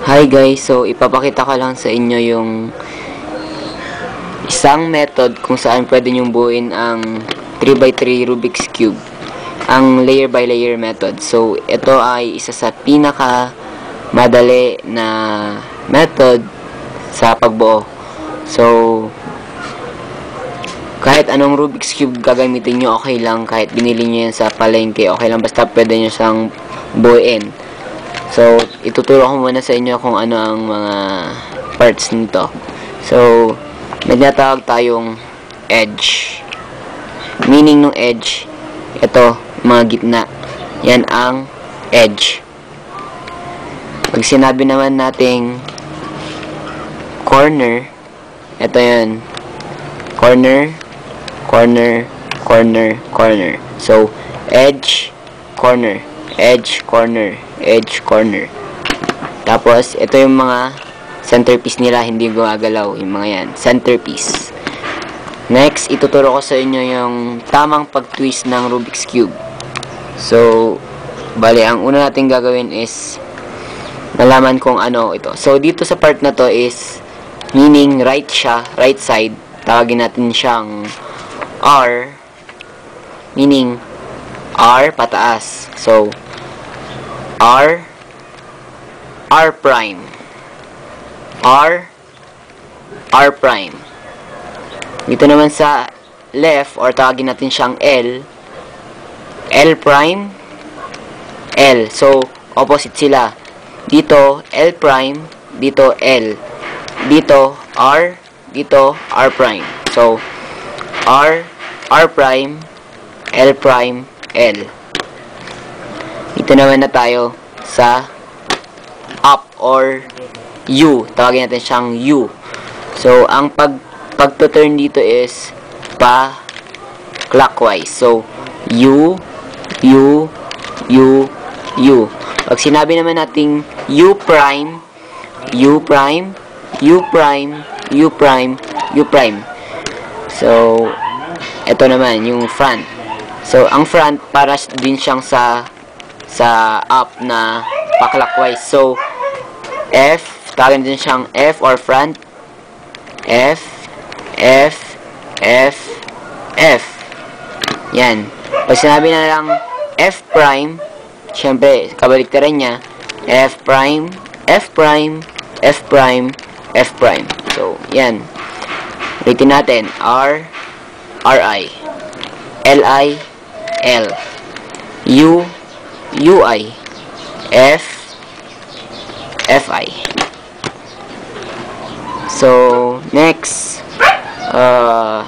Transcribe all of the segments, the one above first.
Hi guys, so ipapakita ko lang sa inyo yung isang method kung saan pwede nyong buuin ang 3x3 Rubik's Cube. Ang layer by layer method. So, ito ay isa sa pinaka madali na method sa pagbuo. So, kahit anong Rubik's Cube gagamitin nyo, okay lang. Kahit binili nyo yan sa palengke, okay lang. Basta pwede nyo siyang buuin. So, ituturo ko muna sa inyo kung ano ang mga parts nito. So, may tinatawag tayong edge. Meaning ng edge, ito, mga gitna. Yan ang edge. Pag sinabi naman nating corner, ito yun. Corner, corner, corner, corner. So, edge, corner, edge, corner, edge, corner. Tapos, ito yung mga centerpiece nila, hindi gumagalaw. Yung mga yan, centerpiece. Next, ituturo ko sa inyo yung tamang pag-twist ng Rubik's Cube. So, bali, ang una natin gagawin is nalaman kung ano ito. So, dito sa part na to is meaning right siya, right side. Tawagin natin siyang R. Meaning, R pataas. So, R R prime. R R prime. Dito naman sa left or tawagin natin siyang L L prime L. So opposite sila. Dito L prime dito L. Dito R dito R prime. So R R prime L prime L dito naman na tayo sa up or U. Tawagin natin siyang U. So, ang pag pagto-turn dito is pa clockwise. So, U, U, U, U. Pag sinabi naman nating U prime, U prime, U prime, U prime, U prime. So, ito naman, yung front. So, ang front, para din siyang sa sa up na pa-clockwise. So, F, tawagin din siyang F or front. F, F, F, F. Yan. Pag sinabi na lang F prime, syempre, kabaliktaran niya, F prime, F prime, F prime, F prime. So, yan. Ulitin natin. R, R-I. L-I, L. U, UI. F, FI. So, next, uh,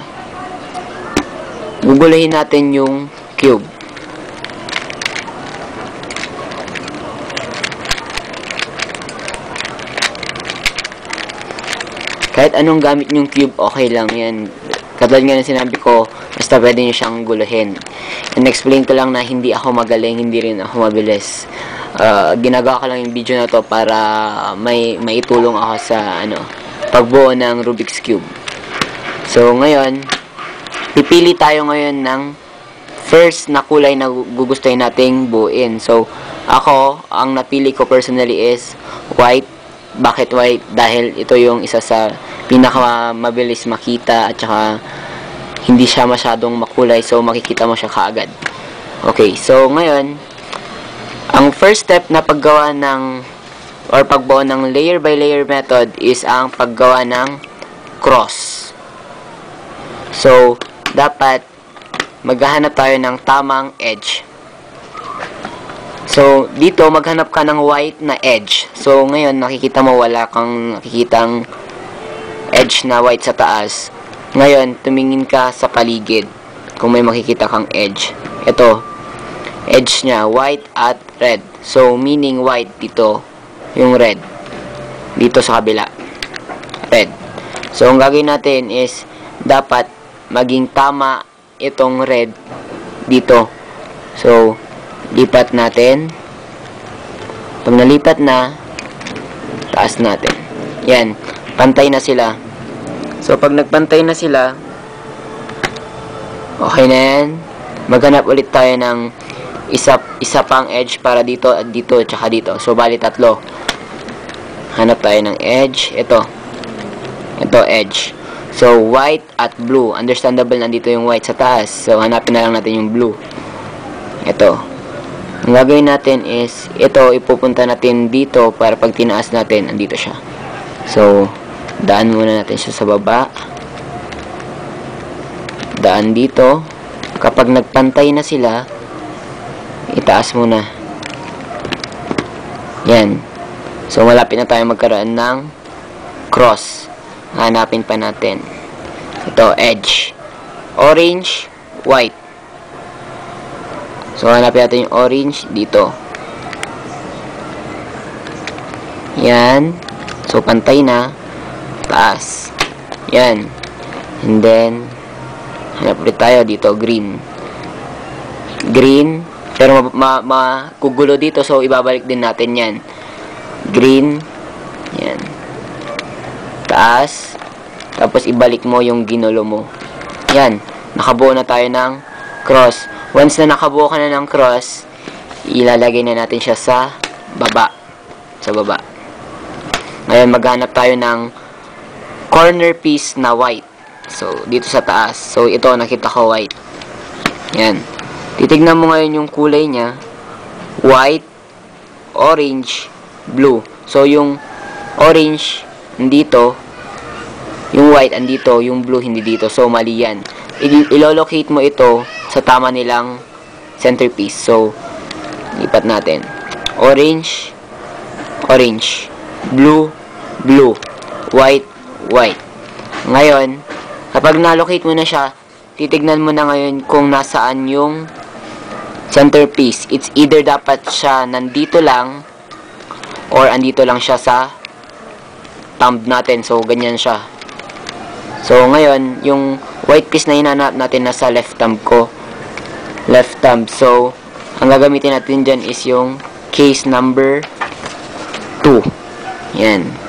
guguluhin natin yung cube. Kahit anong gamit yung cube, okay lang yan. Katulad nga ng sinabi ko, basta pwede nyo siyang guluhin. And explain ko lang na hindi ako magaling, hindi rin ako mabilis. Uh, ginagawa ko lang yung video na to para may maitulong ako sa ano, pagbuo ng Rubik's Cube. So, ngayon, pipili tayo ngayon ng first na kulay na gugustuhin nating buuin. So, ako, ang napili ko personally is white. Bakit white? Dahil ito yung isa sa pinakamabilis makita at saka hindi siya masyadong makulay so makikita mo siya kaagad. Okay, so ngayon, ang first step na paggawa ng or pagbuo ng layer by layer method is ang paggawa ng cross. So, dapat maghahanap tayo ng tamang edge. So, dito maghanap ka ng white na edge. So, ngayon nakikita mo wala kang nakikitang edge na white sa taas. Ngayon, tumingin ka sa paligid kung may makikita kang edge. Ito, edge niya, white at red. So, meaning white dito, yung red. Dito sa kabila. Red. So, ang gagawin natin is, dapat maging tama itong red dito. So, lipat natin. Pag nalipat na, taas natin. Yan. Pantay na sila. So, pag nagpantay na sila, okay na yan. Maghanap ulit tayo ng isa, isa pang edge para dito at dito at saka dito. So, bali tatlo. Hanap tayo ng edge. Ito. Ito, edge. So, white at blue. Understandable, nandito yung white sa taas. So, hanapin na lang natin yung blue. Ito. Ang gagawin natin is, ito, ipupunta natin dito para pag tinaas natin, andito siya. So, daan muna natin siya sa baba. Daan dito. Kapag nagpantay na sila, itaas muna. Yan. So, malapit na tayo magkaroon ng cross. Hanapin pa natin. Ito, edge. Orange, white. So, hanapin natin yung orange dito. Yan. So, pantay na. Taas. Yan. And then, hanap ulit tayo dito, green. Green. Pero ma, ma, makugulo dito, so ibabalik din natin yan. Green. Yan. Taas. Tapos, ibalik mo yung ginulo mo. Yan. Nakabuo na tayo ng cross. Once na nakabuo ka na ng cross, ilalagay na natin siya sa baba. Sa baba. Ngayon, maghanap tayo ng corner piece na white. So, dito sa taas. So, ito, nakita ko white. Yan. Titignan mo ngayon yung kulay niya. White, orange, blue. So, yung orange, dito. Yung white, andito. Yung blue, hindi dito. So, mali yan. Ilolocate mo ito sa tama nilang centerpiece. So, lipat natin. Orange, orange. Blue, blue. White, white. Ngayon, kapag na-locate mo na siya, titignan mo na ngayon kung nasaan yung centerpiece. It's either dapat siya nandito lang or andito lang siya sa thumb natin. So, ganyan siya. So, ngayon, yung white piece na hinanap natin nasa left thumb ko. Left thumb. So, ang gagamitin natin dyan is yung case number 2. Yan.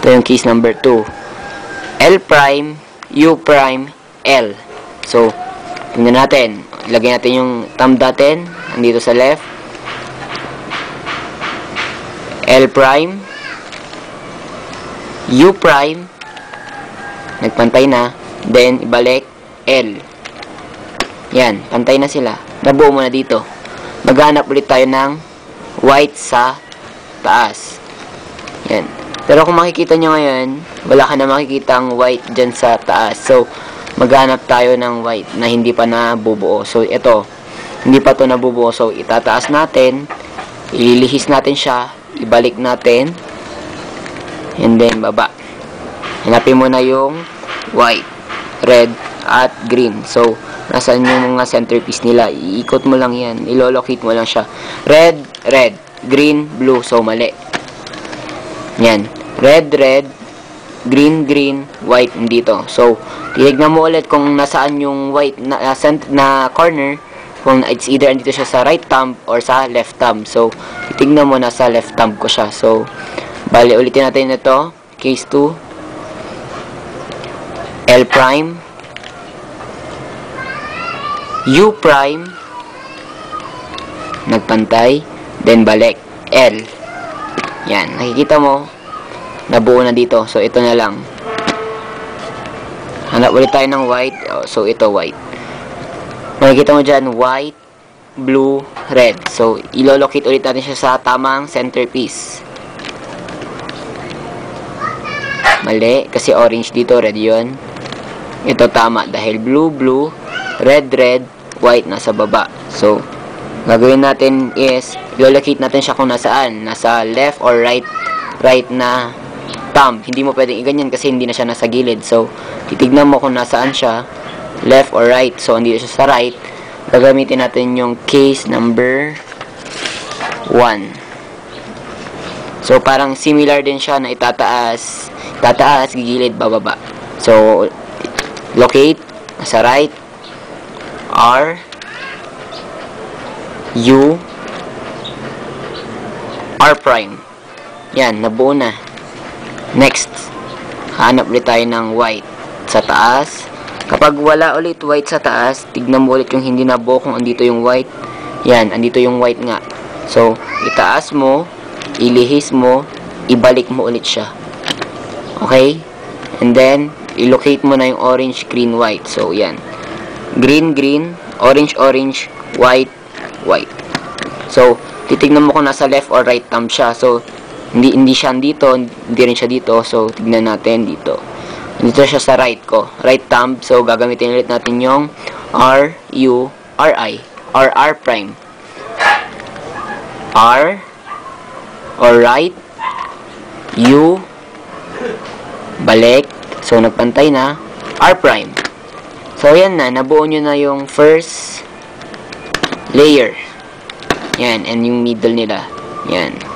Ito yung case number 2. L prime, U prime, L. So, tingnan natin. Ilagay natin yung thumb natin. Andito sa left. L prime. U prime. Nagpantay na. Then, ibalik. L. Yan. Pantay na sila. Nabuo mo na dito. Maghanap ulit tayo ng white sa taas. Yan. Pero kung makikita nyo ngayon, wala ka na makikitang white dyan sa taas. So, maghanap tayo ng white na hindi pa nabubuo. So, ito. Hindi pa to nabubuo. So, itataas natin. Ililihis natin siya. Ibalik natin. And then, baba. Hanapin mo na yung white, red, at green. So, nasaan yung mga centerpiece nila. Iikot mo lang yan. Ilolocate mo lang siya. Red, red. Green, blue. So, mali. Yan. Red, red. Green, green. White, dito. So, titignan mo ulit kung nasaan yung white na, na, cent- na corner. Kung it's either andito siya sa right thumb or sa left thumb. So, titignan mo na sa left thumb ko siya. So, bali, ulitin natin ito. Case 2. L prime. U prime. Nagpantay. Then, balik. L. Yan. Nakikita mo. Nabuo na dito. So, ito na lang. Hanap ulit tayo ng white. Oh, so, ito white. Makikita mo dyan, white, blue, red. So, ilolocate ulit natin siya sa tamang centerpiece. Mali, kasi orange dito, red yon. Ito tama, dahil blue, blue, red, red, white nasa baba. So, gagawin natin is, ilolocate natin siya kung nasaan. Nasa left or right, right na thumb. Hindi mo pwedeng iganyan kasi hindi na siya nasa gilid. So, titignan mo kung nasaan siya, left or right. So, andito siya sa right. Gagamitin natin yung case number 1. So, parang similar din siya na itataas, tataas, gigilid, bababa. So, locate, sa right, R, U, R prime. Yan, nabuo na. Next, hanap ulit tayo ng white sa taas. Kapag wala ulit white sa taas, tignan mo ulit yung hindi nabuo kung andito yung white. Yan, andito yung white nga. So, itaas mo, ilihis mo, ibalik mo ulit siya. Okay? And then, ilocate mo na yung orange, green, white. So, yan. Green, green, orange, orange, white, white. So, titignan mo kung nasa left or right thumb siya. So, hindi hindi siya dito, hindi rin siya dito. So, tignan natin dito. Dito siya sa right ko. Right thumb. So, gagamitin ulit natin yung R, U, R, I. Or R prime. R, or right, U, balik. So, nagpantay na. R prime. So, yan na. Nabuo nyo na yung first layer. Yan. And yung middle nila. Yan.